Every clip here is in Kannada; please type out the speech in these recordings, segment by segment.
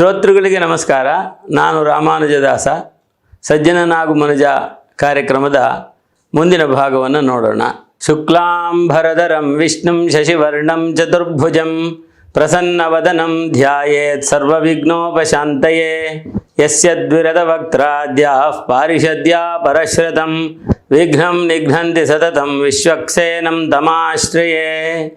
ಶ್ರೋತೃಗಳಿಗೆ ನಮಸ್ಕಾರ. ನಾನು ರಾಮಾನುಜದಾಸ. ಸಜ್ಜನನಾಗು ಮನುಜ ಕಾರ್ಯಕ್ರಮದ ಮುಂದಿನ ಭಾಗವನ್ನು ನೋಡೋಣ. ಶುಕ್ಲಾಂಬರಧರಂ ವಿಷ್ಣುಂ ಶಶಿವರ್ಣಂ ಚತುರ್ಭುಜಂ ಪ್ರಸನ್ನವದನಂ ಧ್ಯಾಯೇತ್ ಸರ್ವವಿಘ್ನೋಪಶಾಂತಯೇ. ಯಸ್ಯದ್ವಿರದ ದ್ವಿರದವಕ್ತ್ರಾದ್ಯಾ ಪಾರಿಷದ್ಯಾ ಪರಶ್ರತಂ ವಿಘ್ನಂ ನಿಘ್ನಂತಿ ಸತತಂ ವಿಶ್ವಕ್ಸೇನಂ ತಮಾಶ್ರಯೇ.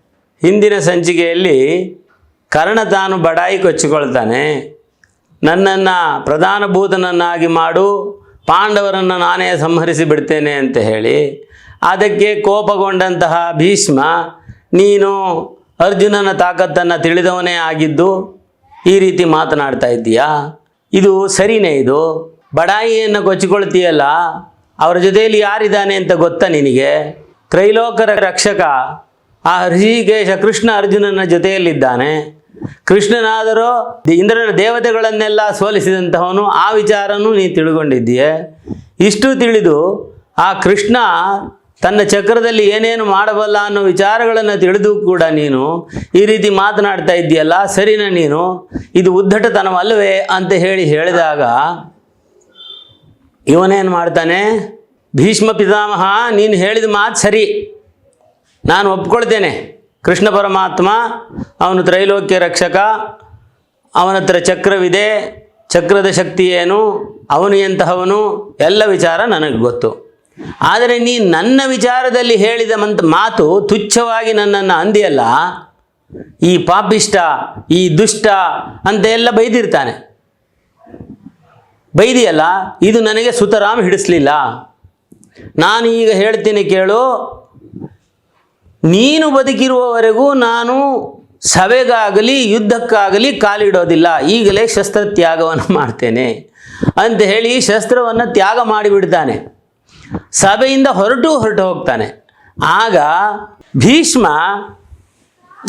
ಹಿಂದಿನ ಸಂಚಿಕೆಯಲ್ಲಿ ಕರ್ಣ ತಾನು ಬಡಾಯಿ ಕೊಚ್ಚಿಕೊಳ್ತಾನೆ. ನನ್ನನ್ನು ಪ್ರಧಾನಭೂತನನ್ನಾಗಿ ಮಾಡು, ಪಾಂಡವರನ್ನು ನಾನೇ ಸಂಹರಿಸಿ ಬಿಡ್ತೇನೆ ಅಂತ ಹೇಳಿ. ಅದಕ್ಕೆ ಕೋಪಗೊಂಡಂತಹ ಭೀಷ್ಮ, ನೀನು ಅರ್ಜುನನ ತಾಕತ್ತನ್ನು ತಿಳಿದವನೇ ಆಗಿದ್ದು ಈ ರೀತಿ ಮಾತನಾಡ್ತಾ ಇದ್ದೀಯಾ? ಇದು ಸರಿನೇ ಇದು? ಬಡಾಯಿಯನ್ನು ಕೊಚ್ಚಿಕೊಳ್ತೀಯಲ್ಲ? ಅವರ ಜೊತೆಯಲ್ಲಿ ಯಾರಿದ್ದಾನೆ ಅಂತ ಗೊತ್ತಾ ನಿನಗೆ? ತ್ರೈಲೋಕರ ರಕ್ಷಕ ಆ ಹೃಷಿಕೇಶ ಕೃಷ್ಣ ಅರ್ಜುನನ ಜೊತೆಯಲ್ಲಿದ್ದಾನೆ. ಕೃಷ್ಣನಾದರೂ ಇಂದ್ರನ ದೇವತೆಗಳನ್ನೆಲ್ಲ ಸೋಲಿಸಿದಂತಹವನು ಆ ವಿಚಾರನೂ ನೀ ತಿಳ್ಕೊಂಡಿದ್ದೀಯೆ. ಇಷ್ಟು ತಿಳಿದು ಆ ಕೃಷ್ಣ ತನ್ನ ಚಕ್ರದಲ್ಲಿ ಏನೇನು ಮಾಡಬಲ್ಲ ಅನ್ನೋ ವಿಚಾರಗಳನ್ನು ತಿಳಿದು ಕೂಡ ನೀನು ಈ ರೀತಿ ಮಾತನಾಡ್ತಾ ಇದ್ದೀಯಲ್ಲ, ಸರಿನಾ ನೀನು? ಇದು ಉದ್ದಟತನವಲ್ಲವೇ ಅಂತ ಹೇಳಿ ಹೇಳಿದಾಗ ಇವನೇನು ಮಾಡ್ತಾನೆ? ಭೀಷ್ಮ ಪಿತಾಮಹ, ನೀನು ಹೇಳಿದ ಮಾತು ಸರಿ. ನಾನು ಒಪ್ಕೊಳ್ತೇನೆ. ಕೃಷ್ಣ ಪರಮಾತ್ಮ, ಅವನು ತ್ರೈಲೋಕ್ಯ ರಕ್ಷಕ, ಅವನ ಹತ್ರ ಚಕ್ರವಿದೆ, ಚಕ್ರದ ಶಕ್ತಿ ಏನು, ಅವನು ಎಂತಹವನು, ಎಲ್ಲ ವಿಚಾರ ನನಗೆ ಗೊತ್ತು. ಆದರೆ ನೀ ನನ್ನ ವಿಚಾರದಲ್ಲಿ ಹೇಳಿದ ಮಂತ್ ಮಾತು ತುಚ್ಛವಾಗಿ ನನ್ನನ್ನು ಅಂದಿಯಲ್ಲ, ಈ ಪಾಪಿಷ್ಟ, ಈ ದುಷ್ಟ ಅಂತ ಎಲ್ಲ ಬೈದಿರ್ತಾನೆ. ಬೈದಿಯಲ್ಲ, ಇದು ನನಗೆ ಸುತರಾಮ್ ಹಿಡಿಸ್ಲಿಲ್ಲ. ನಾನು ಈಗ ಹೇಳ್ತೀನಿ ಕೇಳು ನೀನು ಬದುಕಿರುವವರೆಗೂ ನಾನು ಸಭೆಗಾಗಲಿ, ಯುದ್ಧಕ್ಕಾಗಲಿ ಕಾಲಿಡೋದಿಲ್ಲ. ಈಗಲೇ ಶಸ್ತ್ರ ತ್ಯಾಗವನ್ನು ಮಾಡ್ತೇನೆ ಅಂತ ಹೇಳಿ ಶಸ್ತ್ರವನ್ನು ತ್ಯಾಗ ಮಾಡಿಬಿಡ್ತಾನೆ. ಸಭೆಯಿಂದ ಹೊರಟು ಹೊರಟು ಹೋಗ್ತಾನೆ. ಆಗ ಭೀಷ್ಮ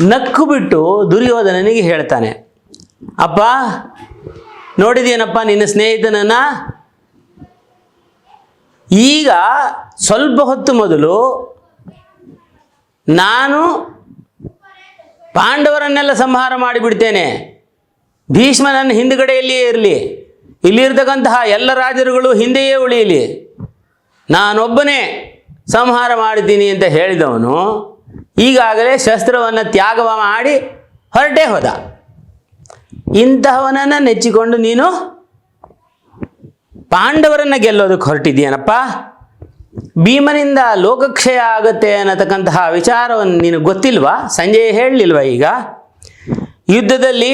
ನಕ್ಕು ಬಿಟ್ಟು ದುರ್ಯೋಧನನಿಗೆ ಹೇಳ್ತಾನೆ, ಅಪ್ಪ ನೋಡಿದೇನಪ್ಪ ನಿನ್ನ ಸ್ನೇಹಿತನನ್ನ? ಈಗ ಸ್ವಲ್ಪ ಹೊತ್ತು ಮೊದಲು ನಾನು ಪಾಂಡವರನ್ನೆಲ್ಲ ಸಂಹಾರ ಮಾಡಿಬಿಡ್ತೇನೆ. ಭೀಷ್ಮ ನನ್ನ ಹಿಂದುಗಡೆಯಲ್ಲಿಯೇ ಇರಲಿ. ಇಲ್ಲಿರ್ತಕ್ಕಂತಹ ಎಲ್ಲ ರಾಜರುಗಳು ಹಿಂದೆಯೇ ಉಳಿಯಲಿ. ನಾನೊಬ್ಬನೇ ಸಂಹಾರ ಮಾಡ್ತೀನಿ ಅಂತ ಹೇಳಿದವನು. ಈಗಾಗಲೇ ಶಸ್ತ್ರವನ್ನು ತ್ಯಾಗ ಮಾಡಿ ಹೊರಟೇ ಹೋದ. ಇಂತಹವನನ್ನು ನೆಚ್ಚಿಕೊಂಡು ನೀನು ಪಾಂಡವರನ್ನು ಗೆಲ್ಲೋದಕ್ಕೆ ಹೊರಟಿದ್ದೀಯನಪ್ಪ. ಭೀಮನಿಂದ ಲೋಕಕ್ಷಯ ಆಗುತ್ತೆ ಅನ್ನತಕ್ಕಂತಹ ವಿಚಾರವನ್ನು ನೀನು ಗೊತ್ತಿಲ್ವಾ? ಸಂಜಯ್ ಹೇಳಲಿಲ್ವ ಈಗ? ಯುದ್ಧದಲ್ಲಿ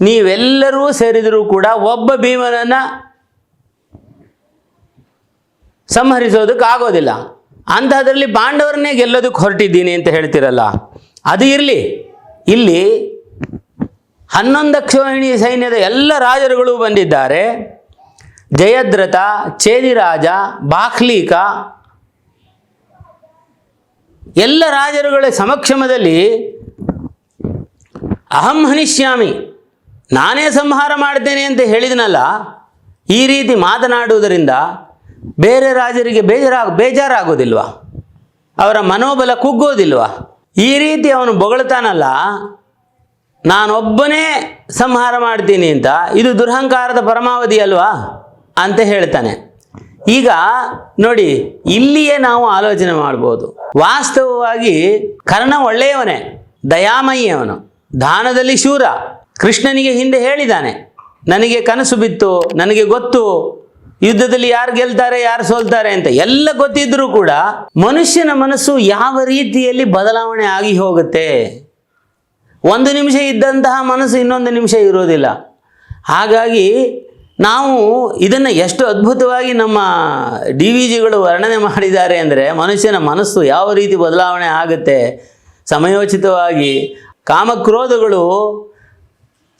ನೀವೆಲ್ಲರೂ ಸೇರಿದರೂ ಕೂಡ ಒಬ್ಬ ಭೀಮನನ್ನು ಸಂಹರಿಸೋದಕ್ಕೆ ಆಗೋದಿಲ್ಲ. ಅಂತಹದ್ರಲ್ಲಿ ಪಾಂಡವರನ್ನೇ ಗೆಲ್ಲೋದಕ್ಕೆ ಹೊರಟಿದ್ದೀನಿ ಅಂತ ಹೇಳ್ತಿರಲ್ಲ. ಅದು ಇರಲಿ. ಇಲ್ಲಿ ಹನ್ನೊಂದು ಅಕ್ಷೋಹಿಣಿ ಸೈನ್ಯದ ಎಲ್ಲ ರಾಜರುಗಳು ಬಂದಿದ್ದಾರೆ. ಜಯದ್ರಥ, ಚೇದಿರಾಜ ಬಾಖ್ಲೀಕ ಎಲ್ಲ ರಾಜರುಗಳ ಸಮಕ್ಷಮದಲ್ಲಿ ಅಹಂ ಹನಿಷ್ಯಾಮಿ, ನಾನೇ ಸಂಹಾರ ಮಾಡ್ತೇನೆ ಅಂತ ಹೇಳಿದನಲ್ಲ, ಈ ರೀತಿ ಮಾತನಾಡುವುದರಿಂದ ಬೇರೆ ರಾಜರಿಗೆ ಬೇಜಾರಾಗ ಬೇಜಾರಾಗೋದಿಲ್ವಾ? ಅವರ ಮನೋಬಲ ಕುಗ್ಗೋದಿಲ್ವಾ? ಈ ರೀತಿ ಅವನು ಬೊಗಳ್ತಾನಲ್ಲ ನಾನೊಬ್ಬನೇ ಸಂಹಾರ ಮಾಡ್ತೀನಿ ಅಂತ, ಇದು ದುರಹಂಕಾರದ ಪರಮಾವಧಿ ಅಲ್ವಾ? ಅಂತ ಹೇಳ್ತಾನೆ. ಈಗ ನೋಡಿ, ಇಲ್ಲಿಯೇ ನಾವು ಆಲೋಚನೆ ಮಾಡ್ಬೋದು. ವಾಸ್ತವವಾಗಿ ಕರ್ಣ ಒಳ್ಳೆಯವನೇ, ದಯಾಮಯ್ಯವನು. ದಾನದಲ್ಲಿ ಶೂರ. ಕೃಷ್ಣನಿಗೆ ಹಿಂದೆ ಹೇಳಿದ್ದಾನೆ, ನನಗೆ ಕನಸು ಬಿತ್ತು, ನನಗೆ ಗೊತ್ತು. ಯುದ್ಧದಲ್ಲಿ ಯಾರು ಗೆಲ್ತಾರೆ, ಯಾರು ಸೋಲ್ತಾರೆ ಅಂತ ಎಲ್ಲ ಗೊತ್ತಿದ್ರೂ ಕೂಡ ಮನುಷ್ಯನ ಮನಸ್ಸು ಯಾವ ರೀತಿಯಲ್ಲಿ ಬದಲಾವಣೆ ಆಗಿ ಹೋಗುತ್ತೆ? ಒಂದು ನಿಮಿಷ ಇದ್ದಂತಹ ಮನಸ್ಸು ಇನ್ನೊಂದು ನಿಮಿಷ ಇರೋದಿಲ್ಲ ಹಾಗಾಗಿ ನಾವು ಇದನ್ನು ಎಷ್ಟು ಅದ್ಭುತವಾಗಿ ನಮ್ಮ ಡಿ ವಿ ಜಿಗಳು ವರ್ಣನೆ ಮಾಡಿದ್ದಾರೆ ಅಂದರೆ ಮನುಷ್ಯನ ಮನಸ್ಸು ಯಾವ ರೀತಿ ಬದಲಾವಣೆ ಆಗುತ್ತೆ, ಸಮಯೋಚಿತವಾಗಿ ಕಾಮಕ್ರೋಧಗಳು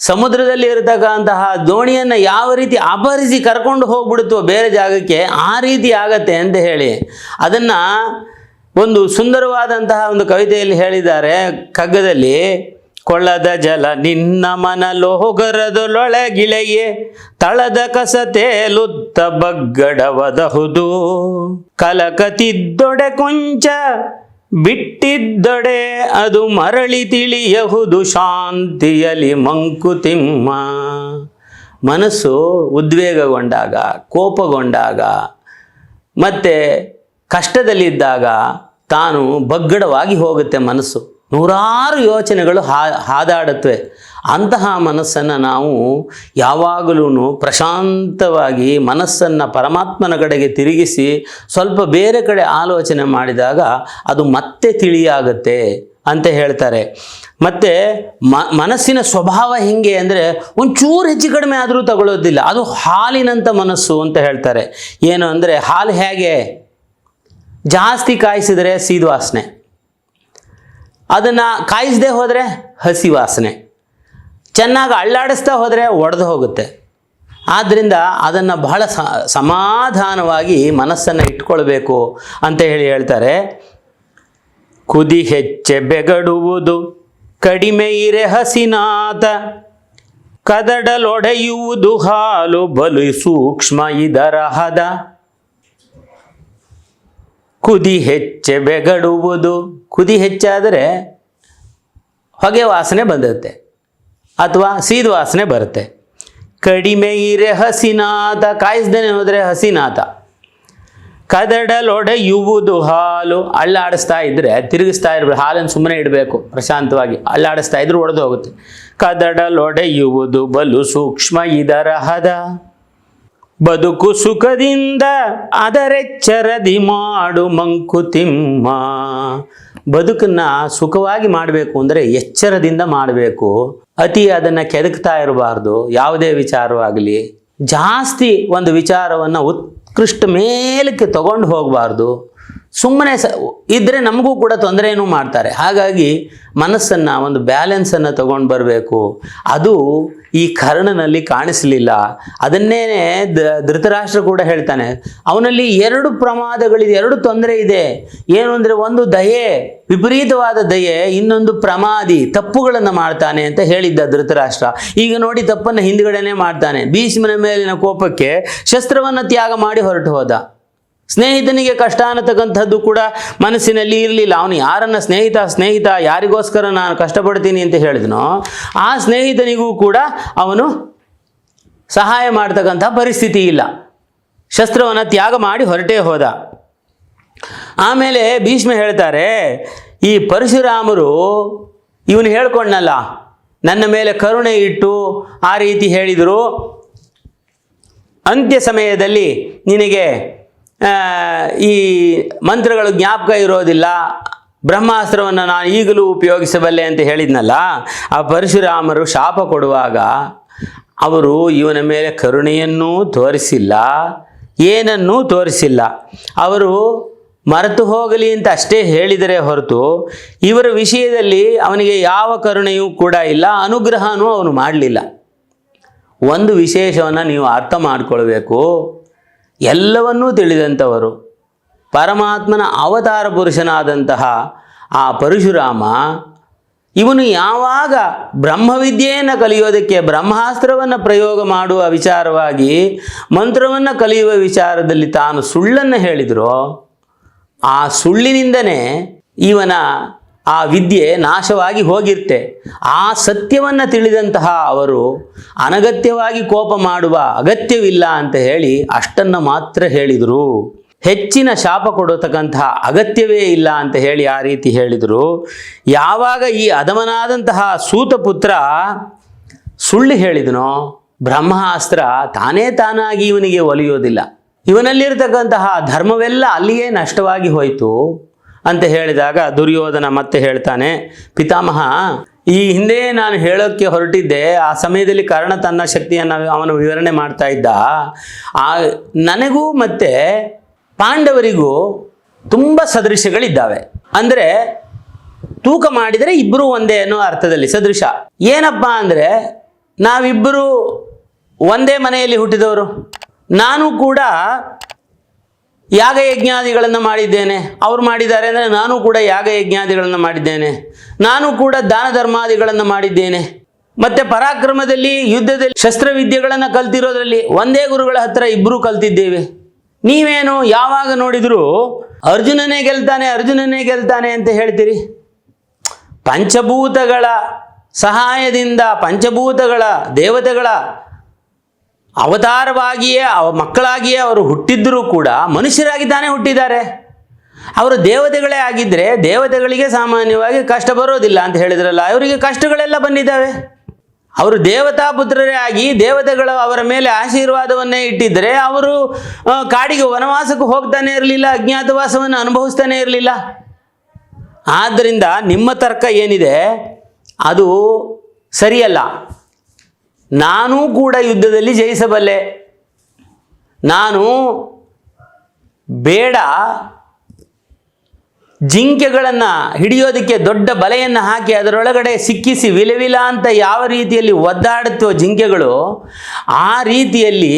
ಸಮುದ್ರದಲ್ಲಿ ಇರತಕ್ಕಂತಹ ದೋಣಿಯನ್ನು ಯಾವ ರೀತಿ ಅಪಹರಿಸಿ ಕರ್ಕೊಂಡು ಹೋಗ್ಬಿಡುತ್ತೋ ಬೇರೆ ಜಾಗಕ್ಕೆ ಆ ರೀತಿ ಆಗತ್ತೆ ಅಂತ ಹೇಳಿ ಅದನ್ನು ಒಂದು ಸುಂದರವಾದಂತಹ ಒಂದು ಕವಿತೆಯಲ್ಲಿ ಹೇಳಿದ್ದಾರೆ ಕಗ್ಗದಲ್ಲಿ ಕೊಳ್ಳದ ಜಲ ನಿನ್ನ ಮನಲೋಗರದೊಳಗಿಳೆಯೇ ತಳದ ಕಸ ತೇಲುತ್ತ ಬಗ್ಗಡವದಹುದು ಕಲಕತಿದ್ದೊಡೆ ಕೊಂಚ ಬಿಟ್ಟಿದ್ದೊಡೆ ಅದು ಮರಳಿ ತಿಳಿಯಹುದು ಶಾಂತಿಯಲಿ ಮಂಕುತಿಮ್ಮ ಮನಸ್ಸು ಉದ್ವೇಗಗೊಂಡಾಗ, ಕೋಪಗೊಂಡಾಗ, ಮತ್ತೆ ಕಷ್ಟದಲ್ಲಿದ್ದಾಗ ತಾನು ಬಗ್ಗಡವಾಗಿ ಹೋಗುತ್ತೆ ಮನಸ್ಸು. ನೂರಾರು ಯೋಚನೆಗಳು ಹಾ, ಹಾದಾಡುತ್ತವೆ. ಅಂತಹ ಮನಸ್ಸನ್ನು ನಾವು ಯಾವಾಗಲೂ ಪ್ರಶಾಂತವಾಗಿ ಮನಸ್ಸನ್ನು ಪರಮಾತ್ಮನ ಕಡೆಗೆ ತಿರುಗಿಸಿ ಸ್ವಲ್ಪ ಬೇರೆ ಕಡೆ ಆಲೋಚನೆ ಮಾಡಿದಾಗ ಅದು ಮತ್ತೆ ತಿಳಿಯಾಗುತ್ತೆ ಅಂತ ಹೇಳ್ತಾರೆ. ಮತ್ತು ಮ, ಮನಸ್ಸಿನ ಸ್ವಭಾವ ಹೇಗೆ ಅಂದರೆ ಒಂಚೂರು ಹೆಚ್ಚು ಕಡಿಮೆ ಆದರೂ ತಗೊಳ್ಳೋದಿಲ್ಲ. ಅದು ಹಾಲಿನಂಥ ಮನಸ್ಸು ಅಂತ ಹೇಳ್ತಾರೆ. ಏನು ಅಂದರೆ ಹಾಲು ಹೇಗೆ? ಜಾಸ್ತಿ ಕಾಯಿಸಿದರೆ ಸೀದು ವಾಸನೆ. ಅದನ್ನು ಕಾಯಿಸದೆ ಹೋದರೆ ಹಸಿ ವಾಸನೆ. ಚೆನ್ನಾಗಿ ಅಳ್ಳಾಡಿಸ್ತಾ ಹೋದರೆ ಒಡೆದು ಹೋಗುತ್ತೆ. ಆದ್ದರಿಂದ ಅದನ್ನು ಬಹಳ ಸಮಾಧಾನವಾಗಿ ಮನಸ್ಸನ್ನು ಇಟ್ಕೊಳ್ಬೇಕು ಅಂತ ಹೇಳಿ ಹೇಳ್ತಾರೆ. ಕುದಿ ಹೆಚ್ಚೆ ಬೆಗಡುವುದು, ಕಡಿಮೆ ಇರೆ ಹಸಿನಾತ ಕದಡಲೊಡೆಯುವುದು, ಹಾಲು ಬಲು ಸೂಕ್ಷ್ಮ ಇದರ ಹದ. ಕುದಿ ಹೆಚ್ಚೆ ಬೆಗಡುವುದು. ಕುದಿ ಹೆಚ್ಚಾದರೆ ಹೊಗೆ ವಾಸನೆ ಬಂದತ್ತೆ ಅಥವಾ ಸೀದ್ ವಾಸನೆ ಬರುತ್ತೆ. ಕಡಿಮೆ ಇರೆ ಹಸಿನಾಥ ಕಾಯಿಸ್ದೇನೆ ಹೋದರೆ ಹಸಿನಾಥ ಕದಡಲೊಡೆಯುವುದು ಹಾಲು. ಅಳ್ಳಾಡಿಸ್ತಾ ಇದ್ದರೆ ತಿರುಗಿಸ್ತಾ ಇರ್ಬೇಕು, ಹಾಲನ್ನು ಸುಮ್ಮನೆ ಇಡಬೇಕು, ಪ್ರಶಾಂತವಾಗಿ. ಅಳ್ಳಾಡಿಸ್ತಾ ಇದ್ರೆ ಒಡೆದು ಹೋಗುತ್ತೆ. ಕದಡಲೊಡೆಯುವುದು ಬಲು ಸೂಕ್ಷ್ಮ ಇದರ ಹದ. ಬದುಕು ಸುಖದಿಂದ ಅದರೆಚ್ಚರದಿ ಮಾಡು ಮಂಕುತಿಮ್ಮ ಬದುಕನ್ನ ಸುಖವಾಗಿ ಮಾಡಬೇಕು ಅಂದರೆ ಎಚ್ಚರದಿಂದ ಮಾಡಬೇಕು. ಅತಿ ಅದನ್ನು ಕೆದಕ್ತಾ ಇರಬಾರ್ದು. ಯಾವುದೇ ವಿಚಾರವಾಗಲಿ ಜಾಸ್ತಿ ಒಂದು ವಿಚಾರವನ್ನು ಉತ್ಕೃಷ್ಟ ಮೇಲಕ್ಕೆ ತಗೊಂಡು ಹೋಗಬಾರ್ದು. ಸುಮ್ಮನೆ ಸ ಇದ್ದರೆ ನಮಗೂ ಕೂಡ ತೊಂದರೆಯೂ ಮಾಡ್ತಾರೆ. ಹಾಗಾಗಿ ಮನಸ್ಸನ್ನು, ಒಂದು ಬ್ಯಾಲೆನ್ಸನ್ನು ತಗೊಂಡು ಬರಬೇಕು. ಅದು ಈ ಕರ್ಣನಲ್ಲಿ ಕಾಣಿಸಲಿಲ್ಲ. ಅದನ್ನೇ ದ, ಧೃತರಾಷ್ಟ್ರ ಕೂಡ ಹೇಳ್ತಾನೆ. ಅವನಲ್ಲಿ ಎರಡು ಪ್ರಮಾದಗಳಿದೆ, ಎರಡು ತೊಂದರೆ ಇದೆ. ಏನು ಅಂದರೆ ಒಂದು ದಯೆ, ವಿಪರೀತವಾದ ದಯೆ, ಇನ್ನೊಂದು ಪ್ರಮಾದಿ, ತಪ್ಪುಗಳನ್ನು ಮಾಡ್ತಾನೆ ಅಂತ ಹೇಳಿದ್ದ ಧೃತರಾಷ್ಟ್ರ. ಈಗ ನೋಡಿ ತಪ್ಪನ್ನು ಹಿಂದ್ಗಡೆನೆ ಮಾಡ್ತಾನೆ. ಭೀಷ್ಮನ ಮೇಲಿನ ಕೋಪಕ್ಕೆ ಶಸ್ತ್ರವನ್ನು ತ್ಯಾಗ ಮಾಡಿ ಹೊರಟು ಹೋದ. ಸ್ನೇಹಿತನಿಗೆ ಕಷ್ಟ ಅನ್ನತಕ್ಕಂಥದ್ದು ಕೂಡ ಮನಸ್ಸಿನಲ್ಲಿ ಇರಲಿಲ್ಲ. ಅವನು ಯಾರನ್ನ ಸ್ನೇಹಿತ ಸ್ನೇಹಿತ, ಯಾರಿಗೋಸ್ಕರ ನಾನು ಕಷ್ಟಪಡ್ತೀನಿ ಅಂತ ಹೇಳಿದನೋ, ಆ ಸ್ನೇಹಿತನಿಗೂ ಕೂಡ ಅವನು ಸಹಾಯ ಮಾಡ್ತಕ್ಕಂಥ ಪರಿಸ್ಥಿತಿ ಇಲ್ಲ. ಶಸ್ತ್ರವನ್ನು ತ್ಯಾಗ ಮಾಡಿ ಹೊರಟೇ ಹೋದ. ಆಮೇಲೆ ಭೀಷ್ಮ ಹೇಳ್ತಾರೆ, ಈ ಪರಶುರಾಮರು ಇವನು ಹೇಳ್ಕೊಂಡನಲ್ಲ, ನನ್ನ ಮೇಲೆ ಕರುಣೆ ಇಟ್ಟು ಆ ರೀತಿ ಹೇಳಿದರು. ಅಂತ್ಯ ಸಮಯದಲ್ಲಿ ನಿನಗೆ ಈ ಮಂತ್ರಗಳು ಜ್ಞಾಪಕ ಇರೋದಿಲ್ಲ, ಬ್ರಹ್ಮಾಸ್ತ್ರವನ್ನು ನಾನು ಈಗಲೂ ಉಪಯೋಗಿಸಬಲ್ಲೆ ಅಂತ ಹೇಳಿದ್ನಲ್ಲ, ಆ ಪರಶುರಾಮರು ಶಾಪ ಕೊಡುವಾಗ ಅವರು ಇವನ ಮೇಲೆ ಕರುಣೆಯನ್ನೂ ತೋರಿಸಿಲ್ಲ, ಏನನ್ನೂ ತೋರಿಸಿಲ್ಲ. ಅವರು ಮರೆತು ಹೋಗಲಿ ಅಂತ ಅಷ್ಟೇ ಹೇಳಿದರೆ ಹೊರತು ಇವರ ವಿಷಯದಲ್ಲಿ ಅವನಿಗೆ ಯಾವ ಕರುಣೆಯೂ ಕೂಡ ಇಲ್ಲ, ಅನುಗ್ರಹನೂ ಅವನು ಮಾಡಲಿಲ್ಲ. ಒಂದು ವಿಶೇಷವನ್ನು ನೀವು ಅರ್ಥ ಮಾಡಿಕೊಳ್ಬೇಕು. ಎಲ್ಲವನ್ನೂ ತಿಳಿದಂಥವರು. ಪರಮಾತ್ಮನ ಅವತಾರ ಪುರುಷನಾದಂತಹ ಆ ಪರಶುರಾಮ ಇವನು ಯಾವಾಗ ಬ್ರಹ್ಮವಿದ್ಯೆಯನ್ನು ಕಲಿಯೋದಕ್ಕೆ ಬ್ರಹ್ಮಾಸ್ತ್ರವನ್ನು ಪ್ರಯೋಗ ಮಾಡುವ ವಿಚಾರವಾಗಿ ಮಂತ್ರವನ್ನು ಕಲಿಯುವ ವಿಚಾರದಲ್ಲಿ ತಾನು ಸುಳ್ಳನ್ನು ಹೇಳಿದರೋ, ಆ ಸುಳ್ಳಿನಿಂದನೇ ಇವನ ಆ ವಿದ್ಯೆ ನಾಶವಾಗಿ ಹೋಗಿರ್ತೆ ಆ ಸತ್ಯವನ್ನು ತಿಳಿದಂತಹ ಅವರು ಅನಗತ್ಯವಾಗಿ ಕೋಪ ಮಾಡುವ ಅಗತ್ಯವಿಲ್ಲ ಅಂತ ಹೇಳಿ ಅಷ್ಟನ್ನು ಮಾತ್ರ ಹೇಳಿದರು. ಹೆಚ್ಚಿನ ಶಾಪ ಕೊಡತಕ್ಕಂತಹ ಅಗತ್ಯವೇ ಇಲ್ಲ ಅಂತ ಹೇಳಿ ಆ ರೀತಿ ಹೇಳಿದರು. ಯಾವಾಗ ಈ ಅಧಮನಾದಂತಹ ಸೂತಪುತ್ರ ಸುಳ್ಳು ಹೇಳಿದನೋ ಬ್ರಹ್ಮಾಸ್ತ್ರ ತಾನೇ ತಾನಾಗಿ ಇವನಿಗೆ ಒಲಿಯೋದಿಲ್ಲ. ಇವನಲ್ಲಿರ್ತಕ್ಕಂತಹ ಧರ್ಮವೆಲ್ಲ ಅಲ್ಲಿಯೇ ನಷ್ಟವಾಗಿ ಹೋಯಿತು. ಅಂತ ಹೇಳಿದಾಗ ದುರ್ಯೋಧನ ಮತ್ತೆ ಹೇಳ್ತಾನೆ, ಪಿತಾಮಹ, ಈ ಹಿಂದೆ ನಾನು ಹೇಳೋಕ್ಕೆ ಹೊರಟಿದ್ದೆ, ಆ ಸಮಯದಲ್ಲಿ ಕರ್ಣ ತನ್ನ ಶಕ್ತಿಯನ್ನು ಅವನು ವಿವರಣೆ ಮಾಡ್ತಾ ಇದ್ದ. ಆ, ನನಗೂ ಮತ್ತೆ ಪಾಂಡವರಿಗೂ ತುಂಬ ಸದೃಶ್ಯಗಳಿದ್ದಾವೆ ಅಂದರೆ ತೂಕ ಮಾಡಿದರೆ ಇಬ್ಬರು ಒಂದೇ ಅನ್ನೋ ಅರ್ಥದಲ್ಲಿ ಸದೃಶ. ಏನಪ್ಪ ಅಂದರೆ ನಾವಿಬ್ಬರು ಒಂದೇ ಮನೆಯಲ್ಲಿ ಹುಟ್ಟಿದವರು. ನಾನು ಕೂಡ ಯಾಗಯಜ್ಞಾದಿಗಳನ್ನು ಮಾಡಿದ್ದೇನೆ. ಅವ್ರು ಮಾಡಿದ್ದಾರೆ ಅಂದರೆ ನಾನು ಕೂಡ ಯಾಗಯಜ್ಞಾದಿಗಳನ್ನು ಮಾಡಿದ್ದೇನೆ. ನಾನು ಕೂಡ ದಾನ ಧರ್ಮಾದಿಗಳನ್ನು ಮಾಡಿದ್ದೇನೆ. ಮತ್ತೆ ಪರಾಕ್ರಮದಲ್ಲಿ, ಯುದ್ಧದಲ್ಲಿ ಶಸ್ತ್ರವಿದ್ಯೆಗಳನ್ನು ಕಲ್ತಿರೋದ್ರಲ್ಲಿ ಒಂದೇ ಗುರುಗಳ ಹತ್ರ ಇಬ್ಬರೂ ಕಲ್ತಿದ್ದೇವೆ. ನೀವೇನು ಯಾವಾಗ ನೋಡಿದರೂ ಅರ್ಜುನನೇ ಗೆಲ್ತಾನೆ ಅರ್ಜುನನೇ ಗೆಲ್ತಾನೆ ಅಂತ ಹೇಳ್ತೀರಿ? ಪಂಚಭೂತಗಳ ಸಹಾಯದಿಂದ, ಪಂಚಭೂತಗಳ ದೇವತೆಗಳ ಅವತಾರವಾಗಿಯೇ, ಅವ ಮಕ್ಕಳಾಗಿಯೇ ಅವರು ಹುಟ್ಟಿದ್ದರೂ ಕೂಡ ಮನುಷ್ಯರಾಗಿ ತಾನೇ ಹುಟ್ಟಿದ್ದಾರೆ. ಅವರು ದೇವತೆಗಳೇ ಆಗಿದ್ದರೆ ದೇವತೆಗಳಿಗೆ ಸಾಮಾನ್ಯವಾಗಿ ಕಷ್ಟ ಬರೋದಿಲ್ಲ ಅಂತ ಹೇಳಿದ್ರಲ್ಲ, ಅವರಿಗೆ ಕಷ್ಟಗಳೆಲ್ಲ ಬಂದಿದ್ದಾವೆ. ಅವರು ದೇವತಾ ಪುತ್ರರೇ ಆಗಿ ದೇವತೆಗಳು ಅವರ ಮೇಲೆ ಆಶೀರ್ವಾದವನ್ನೇ ಇಟ್ಟಿದ್ದರೆ ಅವರು ಕಾಡಿಗೆ ವನವಾಸಕ್ಕೆ ಹೋಗ್ತಾನೆ ಇರಲಿಲ್ಲ, ಅಜ್ಞಾತವಾಸವನ್ನು ಅನುಭವಿಸ್ತಾನೆ ಇರಲಿಲ್ಲ. ಆದ್ದರಿಂದ ನಿಮ್ಮ ತರ್ಕ ಏನಿದೆ, ಅದು ಸರಿಯಲ್ಲ. ನಾನೂ ಕೂಡ ಯುದ್ಧದಲ್ಲಿ ಜಯಿಸಬಲ್ಲೆ. ನಾನು ಬೇಡ ಜಿಂಕೆಗಳನ್ನು ಹಿಡಿಯೋದಕ್ಕೆ ದೊಡ್ಡ ಬಲೆಯನ್ನು ಹಾಕಿ ಅದರೊಳಗಡೆ ಸಿಕ್ಕಿಸಿ ವಿಲವಿಲ ಅಂತ ಯಾವ ರೀತಿಯಲ್ಲಿ ಒದ್ದಾಡುತ್ತೋ ಜಿಂಕೆಗಳು, ಆ ರೀತಿಯಲ್ಲಿ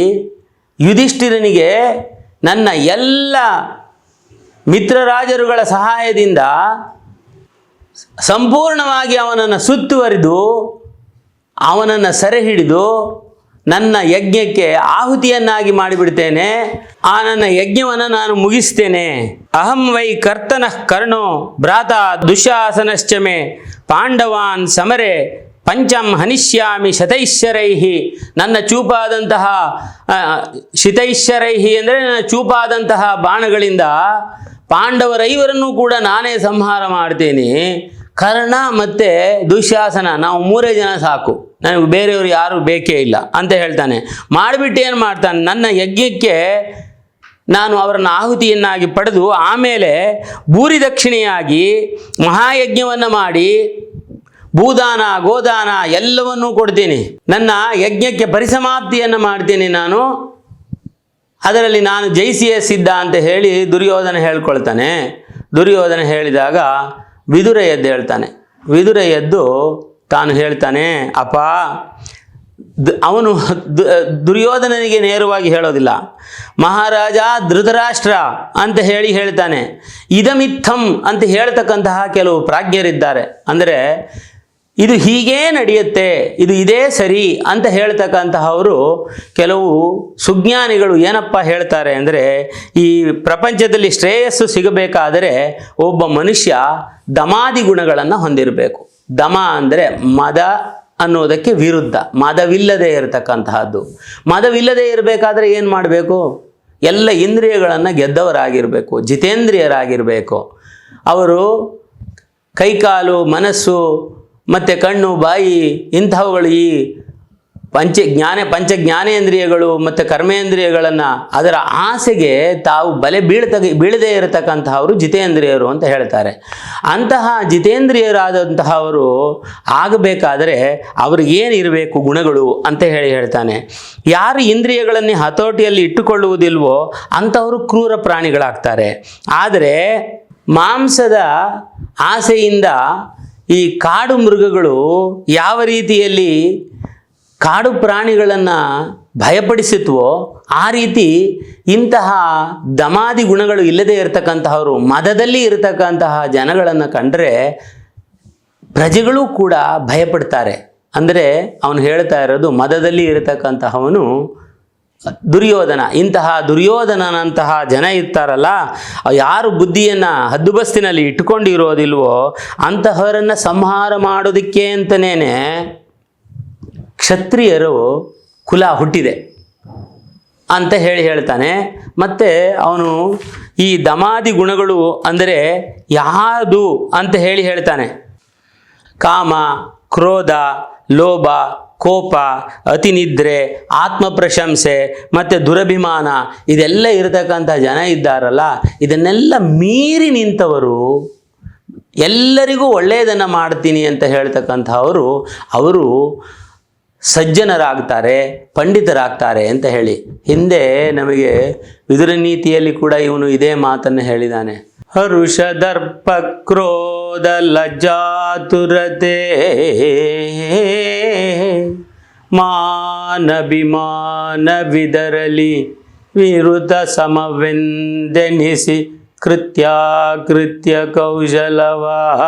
ಯುಧಿಷ್ಠಿರನಿಗೆ ನನ್ನ ಎಲ್ಲ ಮಿತ್ರರಾಜರುಗಳ ಸಹಾಯದಿಂದ ಸಂಪೂರ್ಣವಾಗಿ ಅವನನ್ನು ಸುತ್ತುವರಿದು ಅವನನ್ನು ಸೆರೆ ಹಿಡಿದು ನನ್ನ ಯಜ್ಞಕ್ಕೆ ಆಹುತಿಯನ್ನಾಗಿ ಮಾಡಿಬಿಡ್ತೇನೆ. ಆ ನನ್ನ ಯಜ್ಞವನ್ನು ನಾನು ಮುಗಿಸ್ತೇನೆ. ಅಹಂ ವೈ ಕರ್ತನ ಕರ್ಣೋ ಭ್ರಾತ ದುಶಾಸನಶ್ಚಮೆ. ಪಾಂಡವಾನ್ ಸಮರೆ ಪಂಚಂ ಹನಿಷ್ಯಾಮಿ ಶತೈಶ್ವರೈಹಿ ನನ್ನ ಚೂಪಾದಂತಹ ಶಿತೈಶ್ವರೈಹಿ ಅಂದರೆ ನನ್ನ ಚೂಪಾದಂತಹ ಬಾಣಗಳಿಂದ ಪಾಂಡವರೈವರನ್ನು ಕೂಡ ನಾನೇ ಸಂಹಾರ ಮಾಡ್ತೇನೆ. ಕರ್ಣ ಮತ್ತು ದುಶಾಸನ, ನಾವು ಮೂರೇ ಜನ ಸಾಕು. ನನಗೆ ಬೇರೆಯವರು ಯಾರು ಬೇಕೇ ಇಲ್ಲ ಅಂತ ಹೇಳ್ತಾನೆ. ಮಾಡಿಬಿಟ್ಟು ಏನು ಮಾಡ್ತಾನೆ? ನನ್ನ ಯಜ್ಞಕ್ಕೆ ನಾನು ಅವರನ್ನು ಆಹುತಿಯನ್ನಾಗಿ ಪಡೆದು ಆಮೇಲೆ ಭೂರಿ ದಕ್ಷಿಣೆಯಾಗಿ ಮಹಾಯಜ್ಞವನ್ನು ಮಾಡಿ ಭೂದಾನ, ಗೋದಾನ ಎಲ್ಲವನ್ನೂ ಕೊಡ್ತೀನಿ. ನನ್ನ ಯಜ್ಞಕ್ಕೆ ಪರಿಸಮಾಪ್ತಿಯನ್ನು ಮಾಡ್ತೀನಿ ನಾನು. ಅದರಲ್ಲಿ ನಾನು ಜೈಸಿಯೇ ಸಿದ್ಧ ಅಂತ ಹೇಳಿ ದುರ್ಯೋಧನ ಹೇಳ್ಕೊಳ್ತಾನೆ. ದುರ್ಯೋಧನ ಹೇಳಿದಾಗ ವಿದುರ ಎದ್ದು ಹೇಳ್ತಾನೆ. ವಿದುರ ಎದ್ದು ತಾನು ಹೇಳ್ತಾನೆ, ಅಪ್ಪ ಅವನು ದುರ್ಯೋಧನನಿಗೆ ನೇರವಾಗಿ ಹೇಳೋದಿಲ್ಲ. ಮಹಾರಾಜ ಧೃತರಾಷ್ಟ್ರ ಅಂತ ಹೇಳಿ ಹೇಳ್ತಾನೆ. ಇದಮಿತ್ತಂ ಅಂತ ಹೇಳ್ತಕ್ಕಂತಹ ಕೆಲವು ಪ್ರಾಜ್ಞರಿದ್ದಾರೆ. ಅಂದರೆ, ಇದು ಹೀಗೇ ನಡೆಯುತ್ತೆ, ಇದು ಇದೇ ಸರಿ ಅಂತ ಹೇಳ್ತಕ್ಕಂತಹವರು ಕೆಲವು ಸುಜ್ಞಾನಿಗಳು ಏನಪ್ಪ ಹೇಳ್ತಾರೆ ಅಂದರೆ, ಈ ಪ್ರಪಂಚದಲ್ಲಿ ಶ್ರೇಯಸ್ಸು ಸಿಗಬೇಕಾದರೆ ಒಬ್ಬ ಮನುಷ್ಯ ದಮಾದಿ ಗುಣಗಳನ್ನು ಹೊಂದಿರಬೇಕು. ದಮ ಅಂದರೆ ಮದ ಅನ್ನೋದಕ್ಕೆ ವಿರುದ್ಧ. ಮದವಿಲ್ಲದೆ ಇರತಕ್ಕಂತಹದ್ದು. ಮದವಿಲ್ಲದೆ ಇರಬೇಕಾದ್ರೆ ಏನು ಮಾಡಬೇಕು? ಎಲ್ಲ ಇಂದ್ರಿಯಗಳನ್ನು ಗೆದ್ದವರಾಗಿರಬೇಕು, ಜಿತೇಂದ್ರಿಯರಾಗಿರಬೇಕು. ಅವರು ಕೈಕಾಲು, ಮನಸ್ಸು, ಮತ್ತು ಕಣ್ಣು, ಬಾಯಿ ಇಂಥವುಗಳು ಈ ಪಂಚ ಜ್ಞಾನ, ಪಂಚ ಜ್ಞಾನೇಂದ್ರಿಯಗಳು ಮತ್ತು ಕರ್ಮೇಂದ್ರಿಯಗಳನ್ನು ಅದರ ಆಸೆಗೆ ತಾವು ಬಲೆ ಬೀಳ್ತ ಬೀಳದೇ ಇರತಕ್ಕಂತಹವರು ಜಿತೇಂದ್ರಿಯರು ಅಂತ ಹೇಳ್ತಾರೆ. ಅಂತಹ ಜಿತೇಂದ್ರಿಯರಾದಂತಹವರು ಆಗಬೇಕಾದರೆ ಅವ್ರಿಗೇನಿರಬೇಕು ಗುಣಗಳು ಅಂತ ಹೇಳಿ ಹೇಳ್ತಾನೆ. ಯಾರು ಇಂದ್ರಿಯಗಳನ್ನೇ ಹತೋಟಿಯಲ್ಲಿ ಇಟ್ಟುಕೊಳ್ಳುವುದಿಲ್ವೋ ಅಂಥವರು ಕ್ರೂರ ಪ್ರಾಣಿಗಳಾಗ್ತಾರೆ. ಆದರೆ ಮಾಂಸದ ಆಸೆಯಿಂದ ಈ ಕಾಡು ಮೃಗಗಳು ಯಾವ ರೀತಿಯಲ್ಲಿ ಕಾಡು ಪ್ರಾಣಿಗಳನ್ನು ಭಯಪಡಿಸುತ್ತವೋ ಆ ರೀತಿ ಇಂತಹ ದಮಾದಿ ಗುಣಗಳು ಇಲ್ಲದೆ ಇರತಕ್ಕಂತಹವರು, ಮದದಲ್ಲಿ ಇರತಕ್ಕಂತಹ ಜನಗಳನ್ನು ಕಂಡರೆ ಪ್ರಜೆಗಳು ಕೂಡ ಭಯಪಡ್ತಾರೆ. ಅಂದರೆ ಅವನು ಹೇಳ್ತಾ ಇರೋದು, ಮದದಲ್ಲಿ ಇರತಕ್ಕಂತಹವನು ದುರ್ಯೋಧನ. ಇಂತಹ ದುರ್ಯೋಧನನಂತಹ ಜನ ಇರ್ತಾರಲ್ಲ, ಯಾರು ಬುದ್ಧಿಯನ್ನು ಹದ್ದುಬಸ್ತಿನಲ್ಲಿ ಇಟ್ಕೊಂಡಿರೋದಿಲ್ವೋ, ಅಂತಹವರನ್ನು ಸಂಹಾರ ಮಾಡೋದಕ್ಕೆ ಅಂತನೇನೆ ಕ್ಷತ್ರಿಯರು ಕುಲ ಹುಟ್ಟಿದೆ ಅಂತ ಹೇಳಿ ಹೇಳ್ತಾನೆ. ಮತ್ತು ಅವನು ಈ ದಮಾದಿ ಗುಣಗಳು ಅಂದರೆ ಯಾವುದು ಅಂತ ಹೇಳಿ ಹೇಳ್ತಾನೆ. ಕಾಮ, ಕ್ರೋಧ, ಲೋಭ, ಕೋಪ, ಅತಿನಿದ್ರೆ ಆತ್ಮ ಪ್ರಶಂಸೆ ಮತ್ತು ದುರಭಿಮಾನ, ಇದೆಲ್ಲ ಇರತಕ್ಕಂಥ ಜನ ಇದ್ದಾರಲ್ಲ, ಇದನ್ನೆಲ್ಲ ಮೀರಿ ನಿಂತವರು, ಎಲ್ಲರಿಗೂ ಒಳ್ಳೆಯದನ್ನು ಮಾಡ್ತೀನಿ ಅಂತ ಹೇಳ್ತಕ್ಕಂಥವರು, ಅವರು ಸಜ್ಜನರಾಗ್ತಾರೆ, ಪಂಡಿತರಾಗ್ತಾರೆ ಅಂತ ಹೇಳಿ. ಹಿಂದೆ ನಮಗೆ ವಿದುರ ನೀತಿಯಲ್ಲಿ ಕೂಡ ಇವನು ಇದೇ ಮಾತನ್ನು ಹೇಳಿದ್ದಾನೆ ಹರುಷ ದರ್ಪ ಕ್ರೋಧ ಲಜ್ಜಾತುರತೆ. ಮಾನಭಿಮಾನವಿದರಲಿ ವಿರುತ ಸಮವೆಂದೆನಿಸಿ ಕೃತ್ಯ ಕೃತ್ಯ ಕೌಶಲವಾ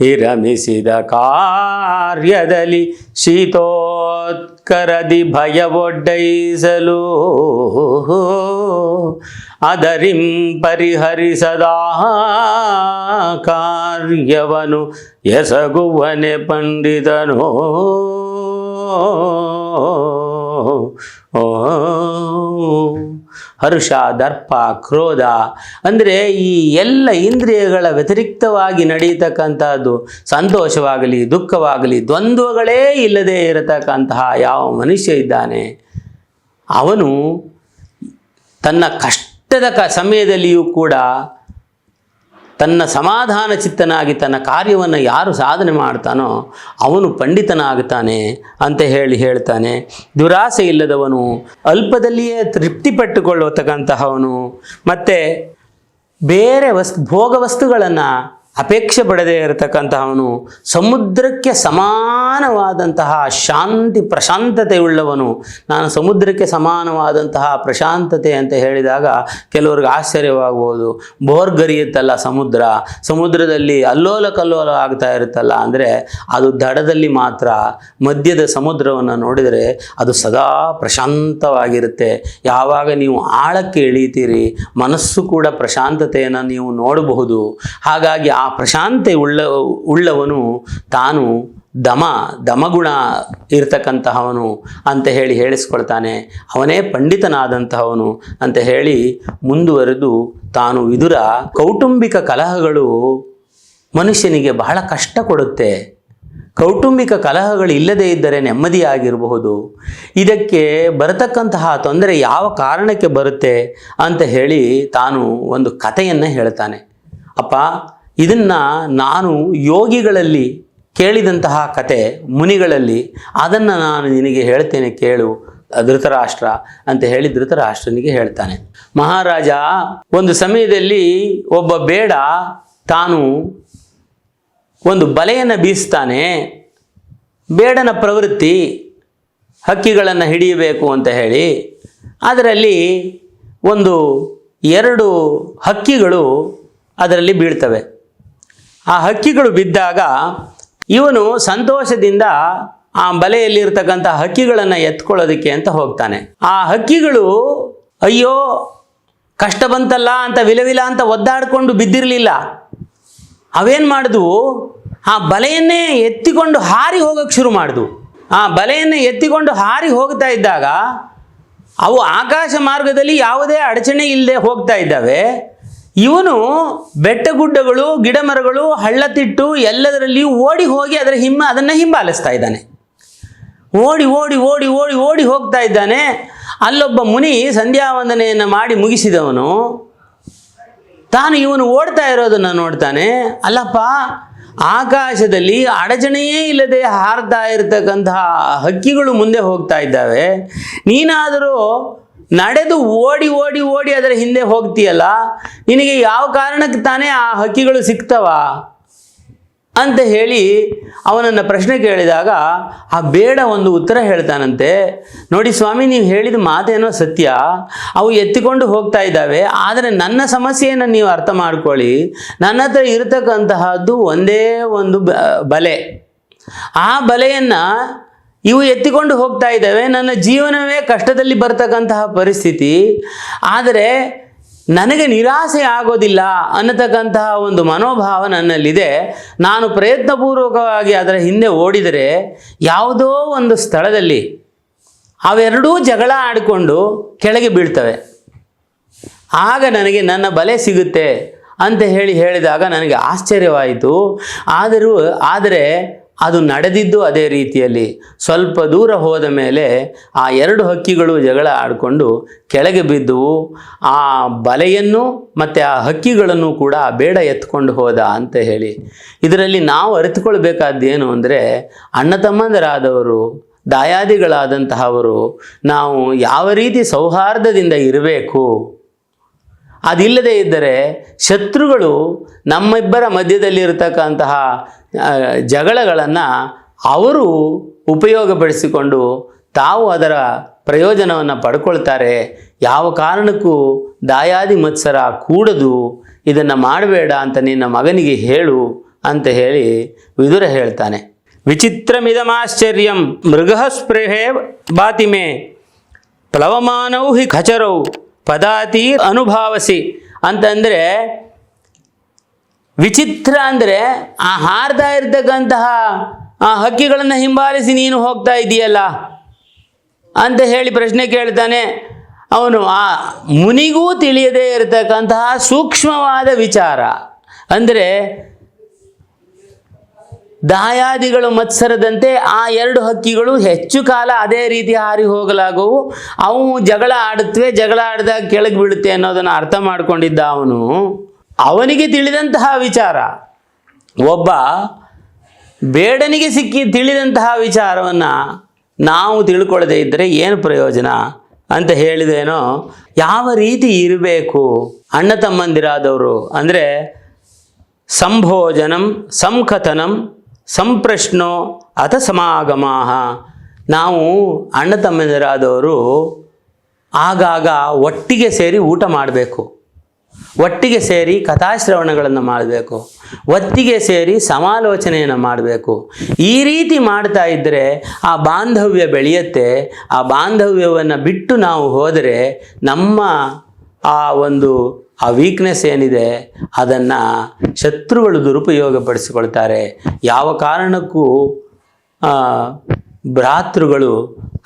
ವಿರಮಿಸಿದ ಕಾರ್ಯದಲ್ಲಿ ಶೀತೋತ್ಕರದಿ ಭಯವೊಡ್ಡೈಸಲು ಅದರಿಂ ಪರಿಹರಿಸದ ಕಾರ್ಯವನು ಎಸಗುವನೆ ಪಂಡಿತನೋ. ಓ ಹರ್ಷ, ದರ್ಪ, ಕ್ರೋಧ. ಅಂದರೆ ಈ ಎಲ್ಲ ಇಂದ್ರಿಯಗಳ ವ್ಯತಿರಿಕ್ತವಾಗಿ ನಡೆಯತಕ್ಕಂಥದ್ದು ಸಂತೋಷವಾಗಲಿ, ದುಃಖವಾಗಲಿ, ದ್ವಂದ್ವಗಳೇ ಇಲ್ಲದೆ ಇರತಕ್ಕಂತಹ ಯಾವ ಮನುಷ್ಯ ಇದ್ದಾನೆ, ಅವನು ತನ್ನ ಕಷ್ಟದ ಕ, ಸಮಯದಲ್ಲಿಯೂ ಕೂಡ ತನ್ನ ಸಮಾಧಾನ ಚಿತ್ತನಾಗಿ ತನ್ನ ಕಾರ್ಯವನ್ನು ಯಾರು ಸಾಧನೆ ಮಾಡ್ತಾನೋ ಅವನು ಪಂಡಿತನಾಗುತ್ತಾನೆ ಅಂತ ಹೇಳಿ ಹೇಳ್ತಾನೆ. ದುರಾಸೆ ಇಲ್ಲದವನು ಅಲ್ಪದಲ್ಲಿಯೇ ತೃಪ್ತಿಪಟ್ಟುಕೊಳ್ಳತಕ್ಕಂತಹವನು. ಮತ್ತು ಬೇರೆ ವಸ್ ಭೋಗ ವಸ್ತುಗಳನ್ನು ಅಪೇಕ್ಷೆ ಪಡೆದೇ ಇರತಕ್ಕಂತಹವನು ಸಮುದ್ರಕ್ಕೆ ಸಮಾನವಾದಂತಹ ಶಾಂತಿ ಪ್ರಶಾಂತತೆ ಉಳ್ಳವನು ನಾನು ಸಮುದ್ರಕ್ಕೆ ಸಮಾನವಾದಂತಹ ಪ್ರಶಾಂತತೆ ಅಂತ ಹೇಳಿದಾಗ ಕೆಲವ್ರಿಗೆ ಆಶ್ಚರ್ಯವಾಗ್ಬೋದು ಬೋರ್ಗರಿಯುತ್ತಲ್ಲ ಸಮುದ್ರ. ಸಮುದ್ರದಲ್ಲಿ ಅಲ್ಲೋಲ ಕಲ್ಲೋಲ ಆಗ್ತಾ ಇರುತ್ತಲ್ಲ ಅಂದರೆ ಅದು ದಡದಲ್ಲಿ ಮಾತ್ರ. ಮಧ್ಯದ ಸಮುದ್ರವನ್ನು ನೋಡಿದರೆ ಅದು ಸದಾ ಪ್ರಶಾಂತವಾಗಿರುತ್ತೆ. ಯಾವಾಗ ನೀವು ಆಳಕ್ಕೆ ಇಳೀತೀರಿ, ಮನಸ್ಸು ಕೂಡ ಪ್ರಶಾಂತತೆಯನ್ನು ನೀವು ನೋಡಬಹುದು. ಹಾಗಾಗಿ ಆ ಪ್ರಶಾಂತೆ ಉಳ್ಳ, ಉಳ್ಳವನು ತಾನು ದಮ, ದಮಗುಣ ಇರತಕ್ಕಂತಹವನು ಅಂತ ಹೇಳಿ ಹೇಳಿಸ್ಕೊಳ್ತಾನೆ. ಅವನೇ ಪಂಡಿತನಾದಂತಹವನು ಅಂತ ಹೇಳಿ ಮುಂದುವರೆದು ತಾನು ವಿದುರ ಕೌಟುಂಬಿಕ ಕಲಹಗಳು ಮನುಷ್ಯನಿಗೆ ಬಹಳ ಕಷ್ಟ ಕೊಡುತ್ತೆ. ಕೌಟುಂಬಿಕ ಕಲಹಗಳು ಇಲ್ಲದೇ ಇದ್ದರೆ ನೆಮ್ಮದಿಯಾಗಿರಬಹುದು. ಇದಕ್ಕೆ ಬರತಕ್ಕಂತಹ ತೊಂದರೆ ಯಾವ ಕಾರಣಕ್ಕೆ ಬರುತ್ತೆ ಅಂತ ಹೇಳಿ ತಾನು ಒಂದು ಕಥೆಯನ್ನು ಹೇಳ್ತಾನೆ. ಅಪ್ಪ ಇದನ್ನು ನಾನು ಯೋಗಿಗಳಲ್ಲಿ ಕೇಳಿದಂತಹ ಕತೆ ಮುನಿಗಳಲ್ಲಿ, ಅದನ್ನು ನಾನು ನಿನಗೆ ಹೇಳ್ತೇನೆ ಕೇಳು, ಧೃತರಾಷ್ಟ್ರ ಅಂತ ಹೇಳಿ ಧೃತರಾಷ್ಟ್ರನಿಗೆ ಹೇಳ್ತಾನೆ. ಮಹಾರಾಜ, ಒಂದು ಸಮಯದಲ್ಲಿ ಒಬ್ಬ ಬೇಡ, ತಾನು ಒಂದು ಬಲೆಯನ್ನು ಬೀಸ್ತಾನೆ, ಬೇಡನ ಪ್ರವೃತ್ತಿ ಹಕ್ಕಿಗಳನ್ನು ಹಿಡಿಯಬೇಕು ಅಂತ ಹೇಳಿ, ಅದರಲ್ಲಿ ಒಂದು ಎರಡು ಹಕ್ಕಿಗಳು ಅದರಲ್ಲಿ ಬೀಳ್ತವೆ. ಆ ಹಕ್ಕಿಗಳು ಬಿದ್ದಾಗ ಇವನು ಸಂತೋಷದಿಂದ ಆ ಬಲೆಯಲ್ಲಿರ್ತಕ್ಕಂಥ ಹಕ್ಕಿಗಳನ್ನು ಎತ್ಕೊಳ್ಳೋದಕ್ಕೆ ಅಂತ ಹೋಗ್ತಾನೆ. ಆ ಹಕ್ಕಿಗಳು, ಅಯ್ಯೋ, ಕಷ್ಟ ಬಂತಲ್ಲ ಅಂತ ವಿಲವಿಲ ಅಂತ ಒದ್ದಾಡಿಕೊಂಡು ಬಿದ್ದಿರಲಿಲ್ಲ. ಅವೇನು ಮಾಡಿದ್ವು ಆ ಬಲೆಯನ್ನೇ ಎತ್ತಿಕೊಂಡು ಹಾರಿ ಹೋಗೋಕ್ಕೆ ಶುರು ಮಾಡಿದ್ವು ಆ ಬಲೆಯನ್ನೇ ಎತ್ತಿಕೊಂಡು ಹಾರಿ ಹೋಗ್ತಾ ಇದ್ದಾಗ ಅವು ಆಕಾಶ ಮಾರ್ಗದಲ್ಲಿ ಯಾವುದೇ ಅಡಚಣೆ ಇಲ್ಲದೆ ಹೋಗ್ತಾ ಇದ್ದಾವೆ. ಇವನು ಬೆಟ್ಟ ಗುಡ್ಡಗಳು ಗಿಡ ಗಿಡಮರಗಳು, ಹಳ್ಳತಿಟ್ಟು ಎಲ್ಲದರಲ್ಲಿಯೂ ಓಡಿ ಹೋಗಿ ಅದರ ಹಿಮ್ಮ ಅದನ್ನು ಹಿಂಬಾಲಿಸ್ತಾ ಇದ್ದಾನೆ. ಓಡಿ ಓಡಿ ಓಡಿ ಓಡಿ ಓಡಿ ಹೋಗ್ತಾ ಇದ್ದಾನೆ. ಅಲ್ಲೊಬ್ಬ ಮುನಿ ಸಂಧ್ಯಾವಂದನೆಯನ್ನು ಮಾಡಿ ಮುಗಿಸಿದವನು. ತಾನು ಇವನು ಓಡ್ತಾ ಇರೋದನ್ನು ನೋಡ್ತಾನೆ. ಅಲ್ಲಪ್ಪ, ಆಕಾಶದಲ್ಲಿ ಅಡಚಣೆಯೇ ಇಲ್ಲದೆ ಹಾರ್ತಾ ಇರತಕ್ಕಂತಹ ಹಕ್ಕಿಗಳು ಮುಂದೆ ಹೋಗ್ತಾ ಇದ್ದಾವೆ. ನೀನಾದರೂ ನಡೆದು ಓಡಿ ಓಡಿ ಓಡಿ ಅದರ ಹಿಂದೆ ಹೋಗ್ತೀಯಲ್ಲ? ನಿನಗೆ ಯಾವ ಕಾರಣಕ್ಕೆ ತಾನೇ ಆ ಹಕ್ಕಿಗಳು ಸಿಗ್ತವ? ಅಂತ ಹೇಳಿ ಅವನನ್ನು ಪ್ರಶ್ನೆ ಕೇಳಿದಾಗ ಆ ಬೇಡ ಒಂದು ಉತ್ತರ ಹೇಳ್ತಾನಂತೆ. ನೋಡಿ ಸ್ವಾಮಿ, ನೀವು ಹೇಳಿದ ಮಾತೇನೋ ಸತ್ಯ. ಅವು ಎತ್ತಿಕೊಂಡು ಹೋಗ್ತಾ ಇದ್ದಾವೆ. ಆದರೆ ನನ್ನ ಸಮಸ್ಯೆಯನ್ನು ನೀವು ಅರ್ಥ ಮಾಡ್ಕೊಳ್ಳಿ. ನನ್ನ ಹತ್ರ ಇರತಕ್ಕಂತಹದ್ದು ಒಂದೇ ಒಂದು ಬಲೆ. ಆ ಬಲೆಯನ್ನು ಇವು ಎತ್ತಿಕೊಂಡು ಹೋಗ್ತಾ ಇದ್ದಾವೆ. ನನ್ನ ಜೀವನವೇ ಕಷ್ಟದಲ್ಲಿ ಬರ್ತಕ್ಕಂತಹ ಪರಿಸ್ಥಿತಿ. ಆದರೆ ನನಗೆ ನಿರಾಸೆ ಆಗೋದಿಲ್ಲ ಅನ್ನತಕ್ಕಂತಹ ಒಂದು ಮನೋಭಾವ ನನ್ನಲ್ಲಿದೆ. ನಾನು ಪ್ರಯತ್ನಪೂರ್ವಕವಾಗಿ ಅದರ ಹಿಂದೆ ಓಡಿದರೆ ಯಾವುದೋ ಒಂದು ಸ್ಥಳದಲ್ಲಿ ಅವೆರಡೂ ಜಗಳ ಆಡಿಕೊಂಡು ಕೆಳಗೆ ಬೀಳ್ತವೆ. ಆಗ ನನಗೆ ನನ್ನ ಬಲೆ ಸಿಗುತ್ತೆ ಅಂತ ಹೇಳಿ ಹೇಳಿದಾಗ ನನಗೆ ಆಶ್ಚರ್ಯವಾಯಿತು. ಆದರೂ, ಆದರೆ ಅದು ನಡೆದಿದ್ದು ಅದೇ ರೀತಿಯಲ್ಲಿ ಸ್ವಲ್ಪ ದೂರ ಹೋದ ಮೇಲೆ ಆ ಎರಡು ಹಕ್ಕಿಗಳು ಜಗಳ ಆಡಿಕೊಂಡು ಕೆಳಗೆ ಬಿದ್ದುವು. ಆ ಬಲೆಯನ್ನು ಮತ್ತು ಆ ಹಕ್ಕಿಗಳನ್ನು ಕೂಡ ಬೇಡ ಎತ್ಕೊಂಡು ಹೋದ ಅಂತ ಹೇಳಿ. ಇದರಲ್ಲಿ ನಾವು ಅರಿತುಕೊಳ್ಬೇಕಾದ್ದೇನು ಅಂದರೆ ಅಣ್ಣ ತಮ್ಮಂದರಾದವರು, ದಾಯಾದಿಗಳಾದಂತಹವರು ನಾವು ಯಾವ ರೀತಿ ಸೌಹಾರ್ದದಿಂದ ಇರಬೇಕು? ಅದಿಲ್ಲದೆ ಇದ್ದರೆ ಶತ್ರುಗಳು ನಮ್ಮಿಬ್ಬರ ಮಧ್ಯದಲ್ಲಿರತಕ್ಕಂತಹ ಜಗಳಗಳನ್ನು ಅವರು ಉಪಯೋಗಪಡಿಸಿಕೊಂಡು ತಾವು ಅದರ ಪ್ರಯೋಜನವನ್ನು ಪಡ್ಕೊಳ್ತಾರೆ. ಯಾವ ಕಾರಣಕ್ಕೂ ದಾಯಾದಿ ಮತ್ಸರ ಕೂಡದು ಇದನ್ನು ಮಾಡಬೇಡ ಅಂತ ನಿನ್ನ ಮಗನಿಗೆ ಹೇಳು ಅಂತ ಹೇಳಿ ವಿದುರ ಹೇಳ್ತಾನೆ. ವಿಚಿತ್ರಮಿದಮಾಶ್ಚರ್ಯಂ ಮೃಗಸ್ಪೃಹೇ ಬಾತಿಮೆ, ಪ್ಲವಮಾನೌ ಹಿ ಖಚರೌ. ಪದಾತಿ ಅನುಭಾವಸಿ ಅಂತಂದರೆ ವಿಚಿತ್ರ ಅಂದರೆ ಆ ಹಾರ್ತಾ ಇರ್ತಕ್ಕಂತಹ ಆ ಹಕ್ಕಿಗಳನ್ನು ಹಿಂಬಾಲಿಸಿ ನೀನು ಹೋಗ್ತಾ ಇದೆಯಲ್ಲ ಅಂತ ಹೇಳಿ ಪ್ರಶ್ನೆ ಕೇಳ್ತಾನೆ. ಅವನು, ಆ ಮುನಿಗೂ ತಿಳಿಯದೇ ಇರತಕ್ಕಂತಹ ಸೂಕ್ಷ್ಮವಾದ ವಿಚಾರ. ಅಂದರೆ ದಾಯಾದಿಗಳು ಮತ್ಸರದಂತೆ ಆ ಎರಡು ಹಕ್ಕಿಗಳು ಹೆಚ್ಚು ಕಾಲ ಅದೇ ರೀತಿ ಹಾರಿ ಹೋಗಲಾಗುವು. ಅವು ಜಗಳ ಆಡುತ್ತವೆ ಜಗಳ ಆಡಿದಾಗ ಕೆಳಗೆ ಬೀಳುತ್ತೆ ಅನ್ನೋದನ್ನು ಅರ್ಥ ಮಾಡಿಕೊಂಡಿದ್ದ ಅವನು. ಅವನಿಗೆ ತಿಳಿದಂತಹ ವಿಚಾರ, ಒಬ್ಬ ಬೇಡನಿಗೆ ಸಿಕ್ಕಿ ತಿಳಿದಂತಹ ವಿಚಾರವನ್ನು ನಾವು ತಿಳ್ಕೊಳ್ಳದೆ ಇದ್ದರೆ ಏನು ಪ್ರಯೋಜನ ಅಂತ ಹೇಳಿದೇನೋ, ಯಾವ ರೀತಿ ಇರಬೇಕು ಅಣ್ಣ ತಮ್ಮಂದಿರಾದವರು? ಅಂದರೆ ಸಂಭೋಜನಂ, ಸಂಕಥನಂ ಸಂಪ್ರಶ್ನೋ ಅಥ ಸಮಾಗಮಾಹ. ನಾವು ಅಣ್ಣ ತಮ್ಮಂದಿರಾದವರು ಆಗಾಗ ಒಟ್ಟಿಗೆ ಸೇರಿ ಊಟ ಮಾಡಬೇಕು. ಒಟ್ಟಿಗೆ ಸೇರಿ ಕಥಾಶ್ರವಣಗಳನ್ನು ಮಾಡಬೇಕು. ಒಟ್ಟಿಗೆ ಸೇರಿ ಸಮಾಲೋಚನೆಯನ್ನು ಮಾಡಬೇಕು. ಈ ರೀತಿ ಮಾಡ್ತಾ ಇದ್ದರೆ ಆ ಬಾಂಧವ್ಯ ಬೆಳೆಯುತ್ತೆ. ಆ ಬಾಂಧವ್ಯವನ್ನು ಬಿಟ್ಟು ನಾವು ಹೋದರೆ ನಮ್ಮ ಆ ಒಂದು ಆ ವೀಕ್ನೆಸ್ ಏನಿದೆ, ಅದನ್ನು ಶತ್ರುಗಳು ದುರುಪಯೋಗಪಡಿಸಿಕೊಳ್ತಾರೆ. ಯಾವ ಕಾರಣಕ್ಕೂ ಭ್ರಾತೃಗಳು,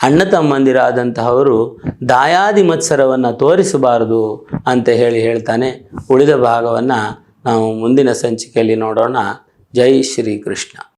ಅಣ್ಣ ತಮ್ಮಂದಿರಾದಂತಹವರು ದಾಯಾದಿ ಮತ್ಸರವನ್ನು ತೋರಿಸಬಾರದು ಅಂತ ಹೇಳಿ ಹೇಳ್ತಾನೆ. ಉಳಿದ ಭಾಗವನ್ನು ನಾವು ಮುಂದಿನ ಸಂಚಿಕೆಯಲ್ಲಿ ನೋಡೋಣ. ಜೈ ಶ್ರೀಕೃಷ್ಣ.